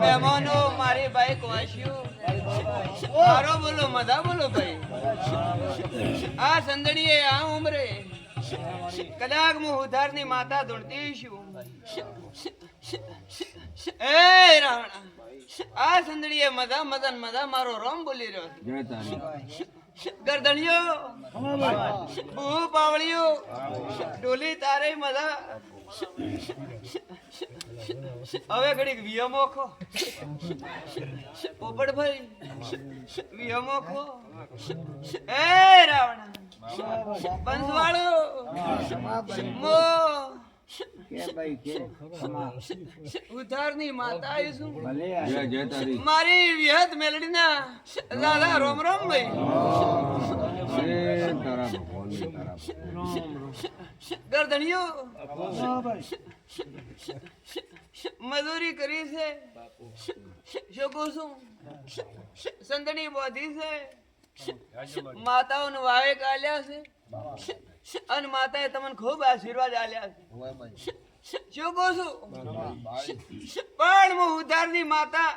મારી ભાઈ વાંચ્યું મારો બોલો મધા બોલો ભાઈ. આ સંદડીએ આ ઉમરે. કદાચ હું ઉધારની માતા ધૂણતી છું. એ રાવણા આ સંદડીએ મધા મદન મધા મારો રોમ બોલી રહ્યો ગરદણીઓ બહુ પાવળિયો ડોલી તારે મધા હવે ઘડીક વિયમો ખો પોપટભાઈ વિયમો ખો એ રાવણ. બંધવાળો. મો ઉધારની માતા આવી છું જય જય તારી મારી વિહત મેલડીના દાદા રોમ રોમ ભાઈ. ગરદણીઓ મજૂરી કરી છે. શું? કહું છું સંતણી બોધી છે. માતાઓને વાવે કાલ્યા છે. અને માતાએ તમને ખૂબ આશીર્વાદ આલ્યા છે. શું કહું છું? પણ હું ઉધારની માતા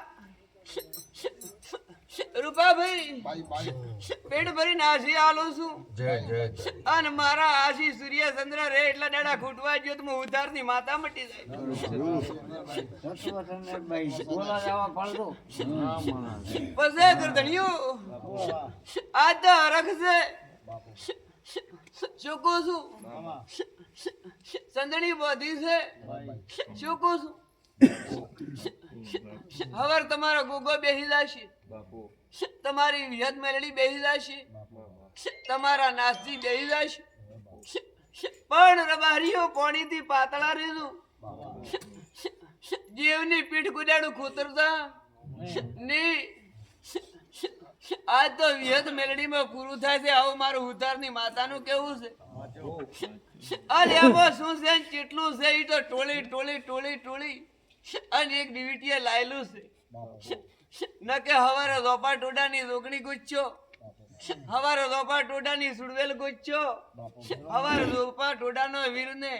રૂપાભાઈ પેટ ભરીને આશી આલું છું. જય જય તારી અને મારા આશી સૂર્ય ચંદ્ર રે એટલા દાડા ખૂટવા ગયો તો હું ઉધારની માતા મટી જાય. પછી ધણિયું આ. તો હરખ છે શું કહું છું સંદણી બોધી છે. શું કહું છું હવે તમારો ગોગો બેસી જશે. તમારી વિહત મેલડી બેસી જશે. તમારા નાસ્તી બેસી જશે. પણ રબારીઓ પોણીથી પાતળા રીધું જીવની પીઠ કુદાડું ખૂતરતા. ની આજ તો વિહત મેલડીમાં પૂરું થાય છે. આવું મારું ઉતારની માતાનું કેવું છે? અને એમાં શું છે? કેટલું છે? એ તો ટોળી ટોળી ટોળી ટોળી. અને એક ડીવીટીએ લાયેલું છે. ન કે હવારે રોપા ટોડાની રોકણી ગુચ્છો. હવારે રોપા ટોડાની સુડવેલ ગુચ્છો. હવારે રોપા ટોડાનો વીરને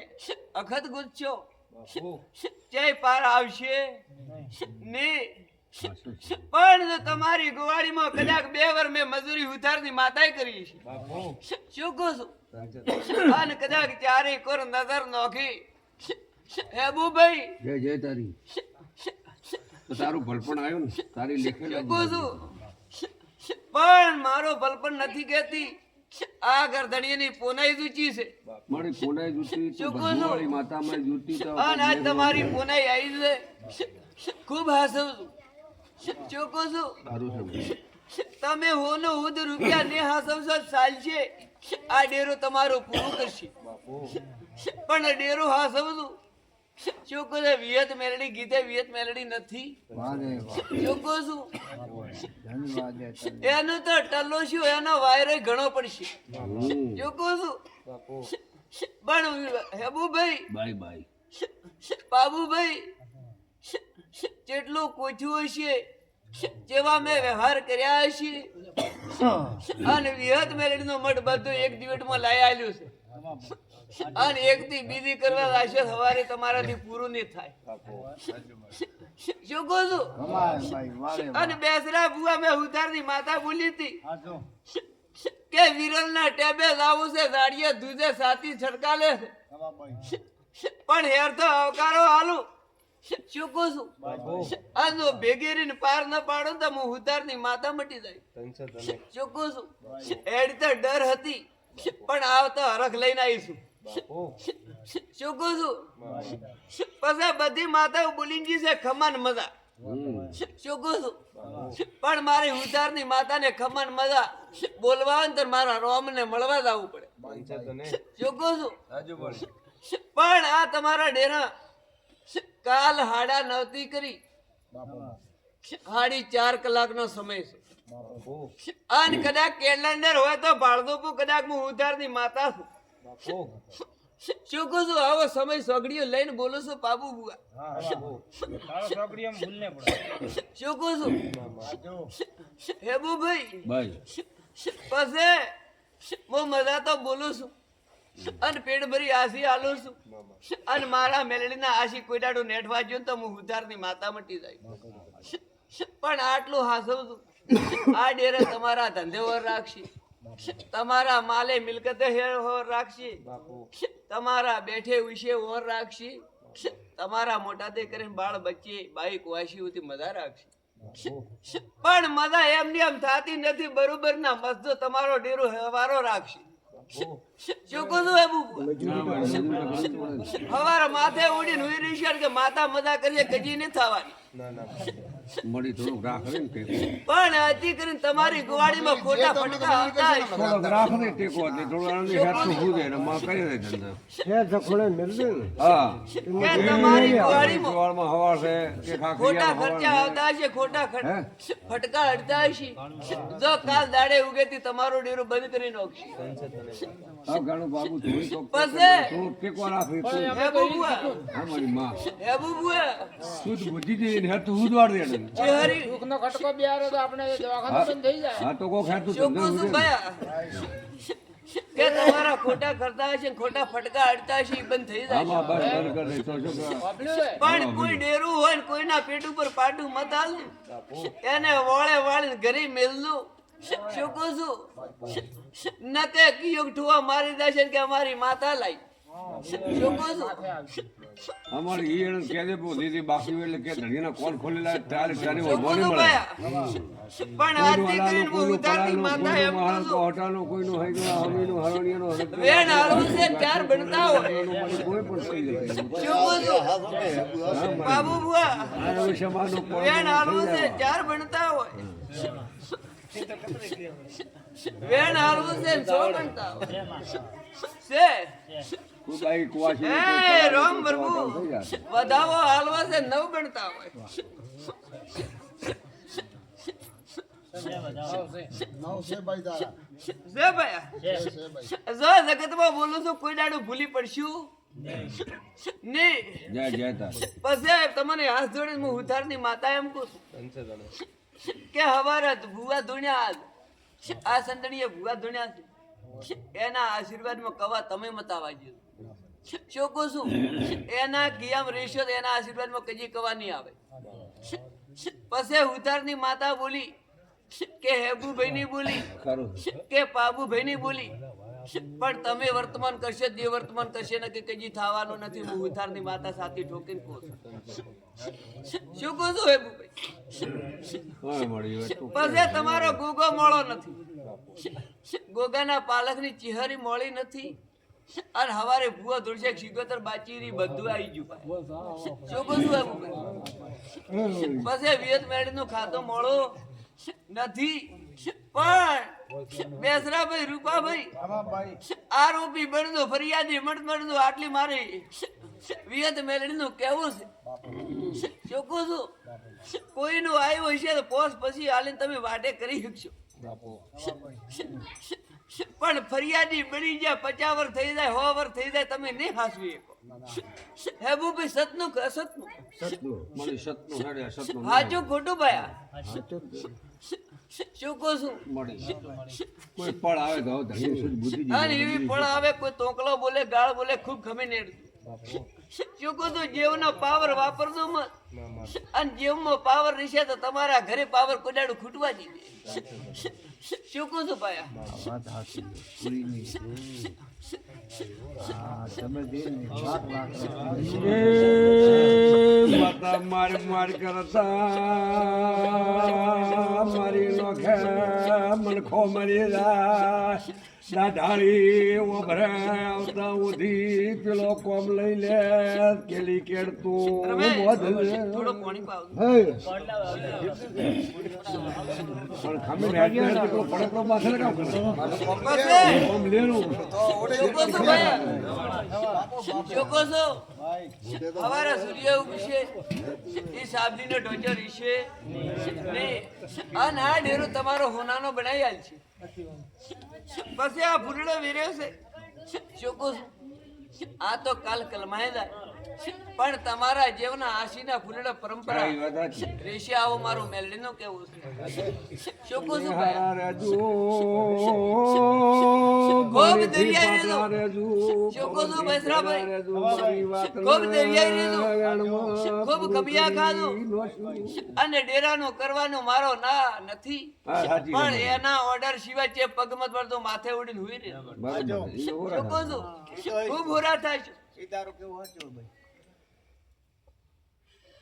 અખત ગુચ્છો. જય પાર આવશે ને પણ જો તમારી ગુવાડીમાં કદાચ બે વાર મેં મજૂરી ઉધારની માતાય કરી છે. શું કહું છું? અને કદાચ ચારે કોર નજર નોખી. હેબુભાઈ જય જય તારી. તારું ભલપણ આવ્યું ને? તારી લેખેલ શું કહું છું? પણ મારો ભલપણ નથી કહેતી. આ ગરધણીની પોનાઈ જૂચી છે. મારી કોનાઈ જૂતી શું કહું છું? માતામાં જૂતી અને આજ તમારી પોનાઈ આવી છે. ખૂબ હાસવ છું. કહું છું સારું છે. તમે હોનો હુદ રૂપિયા ને હાસમસો સાલ છે આ ડેરો તમારો પૂરો કરશે. પણ ડેરો હાસવશું ચોકો છે વિયત મેલડી ગીતે વિયત મેલડી નથી. ચોકો છું એનું તો ટલ્લો છું એનો વાયરો ઘણો પડશે. ચોકો છું પણ હેબુભાઈ બાય બાય. બાબુભાઈ જેટલું કોચું હશે જેવા મેં વ્યવહાર કર્યા છે. અને વિહત મેલડીનો મઠ બધું એક દિવસમાં લઈ આવ્યું છે. અને એક થી બીજી કરવા લાશે સવારે તમારાથી પૂરું નહીં થાય. શું કહું છું? અને બેસરા બુઆ મેં ઉધારની માતા ભૂલી હતી. કે વિરલ ના ટેબે લાવું છે દાડિયા દૂધે સાથી છડકાલે છે. પણ હેર તો અવકારો હાલું શું કહું છું આનો ભેગેરીને પાર ના પાડો તો હું ઉધારની માતા મટી જાય. શું કહું છું એડ તો ડર હતી પણ આવતો હરખ લઈને આવીશું. શું કહું છું પછી બધી માતાઓ બોલીજી છે ખમાન મજા. શું કહું છું પણ મારી ઉધારની માતાને ખમાન મજા બોલવા ને તો મારા રોમને મળવા જ આવવું પડે. શું કહું છું પણ આ તમારા ડેરા કાલ હાડા નવતી કરી. સાડી ચાર કલાકનો સમય છે. અને કદાચ કેલેન્ડર હોય તો ભાડદોપુર કદાચ હું ઉધારની માતા છું. શું કહું છું આવો સમય સગડીઓ લઈને બોલું છું બાબુ બુઆ. શું કહું છું? હેબુ ભાઈ પછી હું મજા તો બોલું છું. અને પેટ ભરી આશી આલું છું. અને મારા મેલડીના આશી કોઈ દાડો નેટ વાંચ્યો તો હું ઉધારની માતા મટી જાય. પણ આટલું હાસવતું આ ડેરે તમારા ધંધે વર રાખશે. તમારા માલે મિલકતે હેર હોર રાખશે. તમારા બેઠે વિશે ઓર રાખશે. તમારા મોટા તે કરીને બાળ બચ્ચી બાઈક વાસી ઉતી મજા રાખશે. પણ મજા એમની એમ થતી નથી. બરોબર ના મસ્ત તમારો ડેરો હવારો રાખશે. શું મજૂરી તો કરવી હવારે માથે ઉડીને હુઈ રહી છે કે માતા મજા કરીએ કજી નહીં થવાની. મળી થોડુંક રાખ રે ને ટેકો. પણ હજી કરીને તમારી ગુવાડીમાં ખોટા ફટકા આવતા. થોડોક રાખ રે ટેકો એટલે થોડું આનાથી હેઠું ભૂજે ને માં કરી દે ધંધા. છે જખોડે મેળવે ને હા કે તમારી ગુવાડીમાં ગુવાડમાં હવા છે કે ખોટા ખર્ચા આવતા છે ખોટા ફટકા અડતા છે જો કાલ દાડે ઉગેતી તમારો ડેરો બંધ કરી નાખશે આ ગાણું બાબુ જોઈ તો પછી? તું ટેકો રાખી તું. હે બબુઆ અમારી માં હે બબુઆ સુદ બુદ્ધિ થી એને હેઠું ઉદવાડ દે. ચહેરી દુઃખનો ખટકો બિહારે તો આપણે દવાખાનું બંધ થઈ જાય. હા તો કોક હેઠું ચોખ્ખું શું ઉડે કે તમારા ખોટા કરતા હશે ખોટા ફટકા અડતા હશે ઈ બંધ થઈ જાય. આમાં બસ બંધ કરી દે તો શું કરે? બાપલ્યું રે પણ કોઈ ડેરું હોય ને કોઈના પેટ ઉપર પાટું મત એને વાળે વાળીને ઘરે મેલનું. શું કહું છું? ન કે કિયોગ ઠુવા મારી દેશે કે અમારી માતા લાઈ. શું કહું છું? અમારે ઈ એને કહે છે, બહુ દીદી બાકી એટલે કે ધણીના કોલ ખોલેલા ત્યારે ત્યારે ઓળખો કહું મળે. પણ આજથી કરીને હું કોઈનું ઉતારતી પરાનું, માતા એમ કહું હઈ ગયો હટાનું, કોઈનું હૈનું, હમીનું, હરણિયાનું, હરણિયાનું. વેણ હાલવું છે ચાર બનતા હોય કોઈ પણ થઈ જાય. શું બાબુ બુઆ આ વિષયમાંનું કોણ થઈ હાલવું છે. ચાર બનતા હોય વેણ હાલવું છે ને બનતા હોય છે તું કુવાસી એ કોઈ રામ પ્રભુ. પરાનું થઈ જાય. વધાવો હાલવા છે નવ ગણતા હોય. નવ છે ભાઈ. તારા છે ભયા છે ભાઈ જો જગતમાં બોલું છું કોઈ દાડું ભૂલી પડશું? નહીં. જય જય પછી તમને હાથ જોડીને હું ઉધારની માતા એમ કહું છું. કે હવાર ભૂવા ધુણ્યા. આ સંદણીએ ભૂવા ધુણ્યા એના આશીર્વાદમાં કવા તમે મતાવા જો શું એના ગિયામ રેશો એના આશીર્વાદમાં કજી કવા નહીં આવે. પછી ઉધારની માતા બોલી કે હેબુભાઈ ની બોલી કે પાબુભાઈ ની બોલી. પણ તમે વર્તમાન કરશે જે વર્તમાન કરશે ને કે કજી થવાનું નથી હું ઉતારની માતા સાથે ઠોકીને કહું. શું કહું છું હેબુભાઈ પછી તમારો ગોગો મોળો નથી. ગોગાના પાલકની ચિહરી મળી નથી. અને હવારે ભૂવા ધૂળશે શિગોતર બાચીરી બધું આવી ગયું શું બધું હેબુભાઈ પછી વિયત મેળીનો ખાતો મોળો. નથી પણ બેસરા ભાઈ રૂપા ભાઈ આરોપી બનતો ફરિયાદી મટ મળતો આટલી મારી વિયત મેલડીનું કેવું છે. ચોખ્ખું છું? કોઈનું આવ્યું હશે તો પોસ પછી હાલીને તમે વાટે કરી શકશો. પણ ફરિયાદી બની ગયા પચાસ વર્ષ થઈ જાય સો વર્ષ થઈ જાય તમે નહીં હાસવી શકો. હેબુભાઈ સતનું કે અસતનું? સાચું ખોટું ભાયા શું કહું છું? કોઈ આવે ધણી અને એવી ફળ આવે કોઈ તોકલો બોલે ગાળ બોલે ખૂબ ગમે ને શું કહું છું જેવનો પાવર વાપરજો મત. અને જેવમાં પાવર રહેશે તો તમારા ઘરે પાવર કોડાડું ખૂટવા દીધે શું કહું છું લાખ લાખ માતા માર માર કરતા મારી નોખે મનખો મરી જાય. દાઢાળી ઓભરે આવતા ઉધી પેલો કોમ લઈ લે કેલી કેડતું પાણી પેલો પડકલો કરે. કોમ છું હવારે સૂર્ય ઉગશે એ સાબલીનો નો ટોચર ઈશે અને આ ડેરો તમારો હોનાનો બનાવી આલ છે પછી આ ફૂલડો વેર્યો છે શું કહું છું આ તો કાલ કલમાય જાય પણ તમારા જેવના આશીના ફૂલેલા પરંપરા હા, એ વાત સાચી. રેશે આવો મારું મેલડીનું કેવું છે શું કહું છું ખૂબ દરિયાઈ શું કહું છું બૈસરાભાઈ? ખૂબ દરિયાઈ રેજો. ખૂબ કબિયા ખાધું. અને ડેરાનું કરવાનું મારો ના નથી પણ એના ઓર્ડર સિવાય જે પગમત પડતો માથે ઉડીને હુઈ રહ્યો. શું કહું છું ખૂબ હોરા થાય છે તારું કેવું ભાઈ.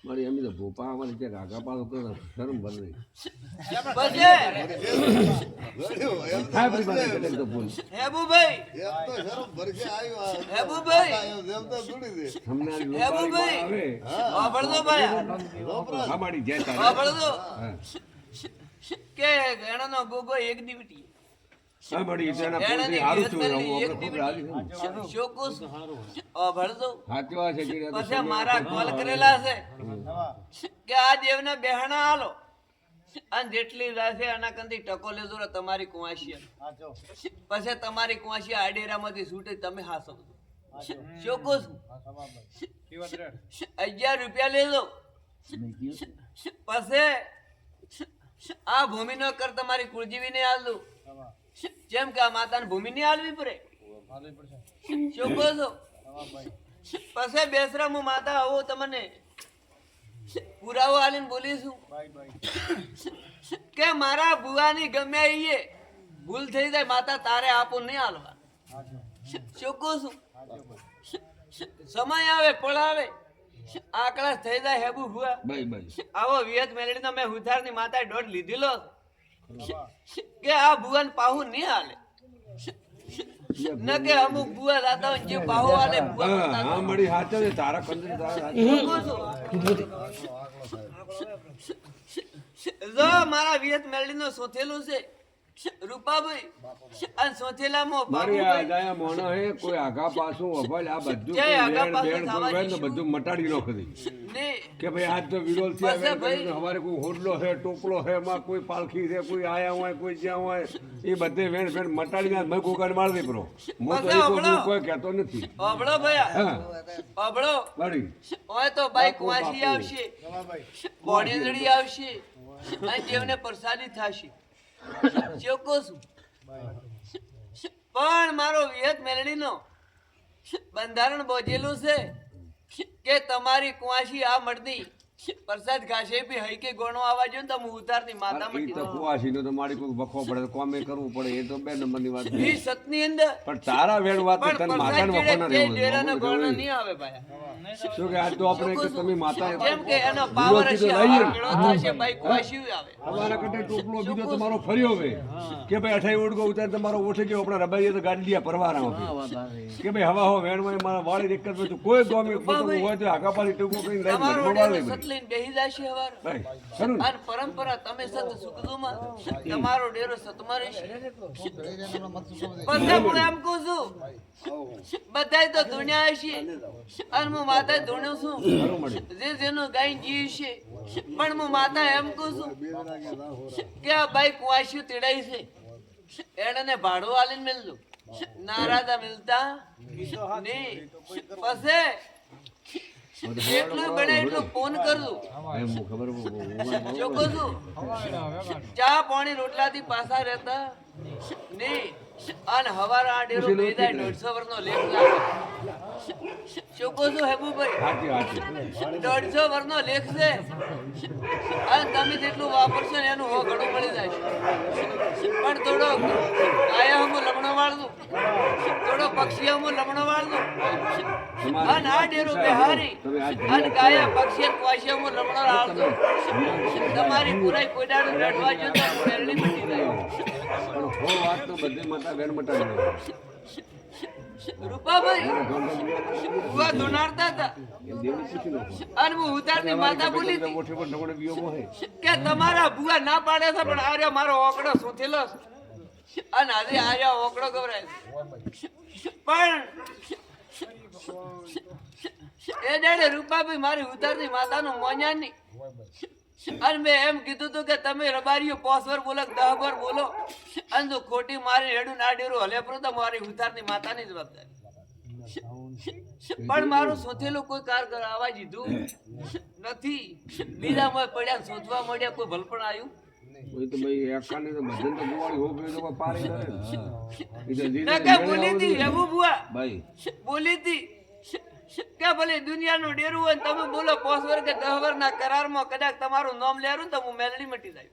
મારી એમ તો ભોપા અમારી ત્યાં પાડો કરે શરમ કે એનાનો ગોગો એક દીવટી. હા. તેના હારું છું આપણે છે કે તો પછી સમય મારા કોલ કરેલા છે. કે આ દેવને બેહણા હાલો. અને જેટલી રાશે આના કંદી ટકો લેજો રે તમારી કુંવાશી પછી તમારી કુંવાશી આડેરામાંથી છૂટે તમે હાસો ચોક્કસ અગિયાર રૂપિયા લેજો. પછી આ ભૂમિનો કર તમારી કુળજીવી ને આલું જેમ કે આ માતાને ભૂમિ ની હાલવી પડે. શું કહો છો? પછી બેસરા હું માતા આવો તમને પુરાવો આલીને બોલીશું. કે મારા ભુવાની ગમે એ ભૂલ થઈ જાય માતા તારે આપો નહીં હાલવા. શું કહું છું? સમય આવે પળાવે આકડા થઈ જાય હેબુ ભુવા આવો વિયત મેલડીનો મેં હુથારની માતાએ દોઢ લીધેલો કે આ ભુવન પાહુ નહીં હાલે. નકે અમુક ભુવા દાદા જે પાહુ ભુવા હા મળી હાચો છે તારા કંદરી તારા? જો મારા વિયત મેલડીનો સોથેલું છે. રૂપાભાઈ સોથેલામાં મારી આ હે કોઈ આગા પાછું અભલ આ બધું જય આગા પાછું બેણ કોઈ થવાની હોય ને શું? બધું મટાડી નાખો. દી. કે ભાઈ આજ તો થી હવારે કોઈ હોડલો છે ટોપલો છે એમાં કોઈ પાલખી છે કોઈ આયા હોય કોઈ જ્યાં હોય એ બધે વેણ વેણ મટાડી નાખ મેં કોકાને મારી દે પ્રો હું તો કોઈ કેતો કહેતો નથી. અબળો ભાઈ હા. અબળો તો બાઈક વાંચી બાપુ. આવશે. બોડીંદડી આવશે. અને જેમને પ્રસાદી થશે. ચોખ્ખો છું? પણ મારો વિહત મેલડીનો બંધારણ બોજેલું છે કે તમારી કુંવાસી આ મળતી પ્રસાદ ઘાસે બી કે ગોણો આવા જો તો હું ઉતારની માતા મટી તો કુવાસી નો તો મારી કોઈ વખો પડે કોમે કરવું પડે એ તો બે નંબરની વાત ઈ સતની અંદર પણ તારા વેણ વાત તને પ્રસાદ માતાને વખો ના રહેવું ડેરા નો ગોણો. નહીં આવે ભાઈ. શું કે આજ તો આપણે કે તમે માતા જેમ કે એનો પાવર હશે થશે ભાઈ કુંવાસી આવે. અમારા કટે ટોપલો બીજો તમારો ફર્યો હવે. કે ભાઈ અઠાઈ ઓડગો ઉતાર તમારો ઓઠે ગયો આપણા રબાઈએ તો ગાડી લીયા પરવારા કે ભાઈ હવા હો વેણમાં મારા વાળી જ બધું કોઈ ગોમી હોય તો આગા પાડી ટૂંકો કરીને લઈને બેહી જાશે હવાર? અને પરંપરા તમે સત સુખદુમાં તમારો ડેરો સતમાં રહેશે હું એમ કહું છું બધા તો ધૂણ્યા હશે અને હું માતા ધૂણ્યો છું. જે જેનું ગાય જીવ છે. પણ હું માતા એમ કહું છું કે આ બાઈ કુવાસ્યું તેડાય છે. એને ભાડું આલીને મેલજો નારાજા મિલતા નહીં. પછી જેટલું બને એટલું ફોન કરજો. ખબર ચોખ્ખો ચા પાણી રોટલાથી પાછા રહેતા નહીં. અને હવાર આ ડેરો પછી બે જાય નહોતી દોઢસો વર્ષનો લેખ લાગે. ચોખ્ખો છું હેબુભાઈ? દોઢસો વર્ષનો લેખ છે. અને તમે જેટલું વાપરશો ને એનું હો ઘણું મળી જાય. પણ થોડો ગાયા હમો લમણો વાળજો. થોડો પક્ષી હમો લમણો વાળજો. અને આ ડેરો બિહારી અને ગાયા પક્ષી કવાસી હમો લમણો વાળજો. તમારી પુરાઈ કોઈ રડવા જો તો મેરડી મટી જાય. હો વાત તો બધી માતા વેણ મટાડી દે. રૂપાભાઈ ગોંડલ બિયારણ હતા. દેવને પૂછી નાખો. અને હું ઉતારની માતા બોલી હતી. ઓઠે પર ઢગોળે વિયોગો હોય. કે તમારા બુઆ ના પાડે છે પણ આર્યો મારો ઓકડો સુથેલો અને આજે આર્યો ઓકડો ગવરાય પણ એ દાડે રૂપાભાઈ મારી ઉતારની માતાનું મોન્યા નહીં. અને મેં એમ કીધું હતું કે તમે રબારીઓ પોસ વાર બોલો દહ વાર બોલો. જો ખોટી મારી હેડું ના ડેરું તો મારી ઉતારની માતાની જવાબદારી. પણ મારું સોથેલું કોઈ કારગર આવા દીધું નથી. બીજામાં પડ્યા શોધવા મળ્યા કોઈ ભલપણ આવ્યું બોલી હતી કે ભલે દુનિયાનું ડેરું હોય તમે બોલો પોસ વર દહ ના કરારમાં કદાચ તમારું નામ લેરું તો હું મેલડી મટી જાય